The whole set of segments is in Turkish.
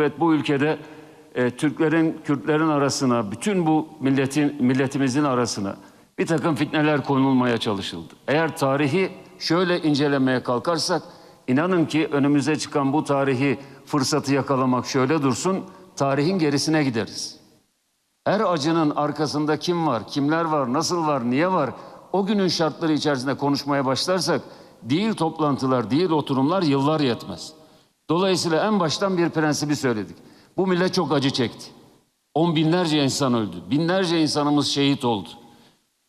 Evet bu ülkede e, Türklerin, Kürtlerin arasına, bütün bu milletin milletimizin arasına bir takım fitneler konulmaya çalışıldı. Eğer tarihi şöyle incelemeye kalkarsak, inanın ki önümüze çıkan bu tarihi fırsatı yakalamak şöyle dursun, tarihin gerisine gideriz. Her acının arkasında kim var, kimler var, nasıl var, niye var? O günün şartları içerisinde konuşmaya başlarsak değil toplantılar, değil oturumlar yıllar yetmez. Dolayısıyla en baştan bir prensibi söyledik. Bu millet çok acı çekti. On binlerce insan öldü. Binlerce insanımız şehit oldu.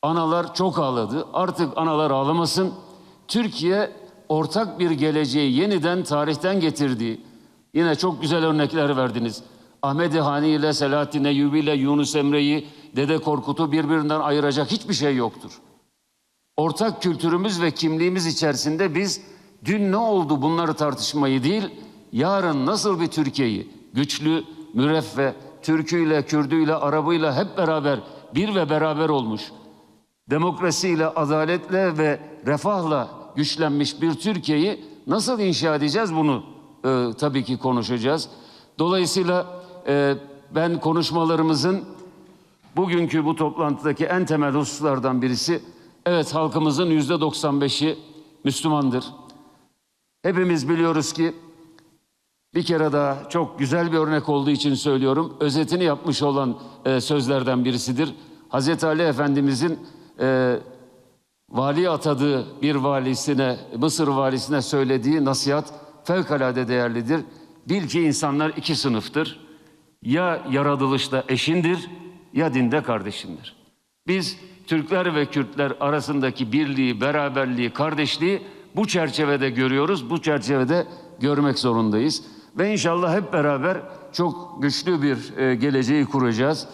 Analar çok ağladı. Artık analar ağlamasın. Türkiye ortak bir geleceği yeniden tarihten getirdiği, yine çok güzel örnekler verdiniz. Ahmet Hani ile Selahattin Eyyubi ile Yunus Emre'yi, Dede Korkut'u birbirinden ayıracak hiçbir şey yoktur. Ortak kültürümüz ve kimliğimiz içerisinde biz dün ne oldu bunları tartışmayı değil, yarın nasıl bir Türkiye'yi güçlü, müreffeh, Türküyle, Kürdüyle, Arabıyla hep beraber bir ve beraber olmuş, demokrasiyle, adaletle ve refahla güçlenmiş bir Türkiye'yi nasıl inşa edeceğiz bunu e, tabii ki konuşacağız. Dolayısıyla e, ben konuşmalarımızın bugünkü bu toplantıdaki en temel hususlardan birisi evet halkımızın yüzde 95'i Müslümandır. Hepimiz biliyoruz ki bir kere daha çok güzel bir örnek olduğu için söylüyorum. Özetini yapmış olan e, sözlerden birisidir. Hazreti Ali Efendimizin e, vali atadığı bir valisine, Mısır valisine söylediği nasihat fevkalade değerlidir. Bil ki insanlar iki sınıftır. Ya yaratılışta eşindir ya dinde kardeşindir. Biz Türkler ve Kürtler arasındaki birliği, beraberliği, kardeşliği bu çerçevede görüyoruz. Bu çerçevede görmek zorundayız. Ve inşallah hep beraber çok güçlü bir e, geleceği kuracağız.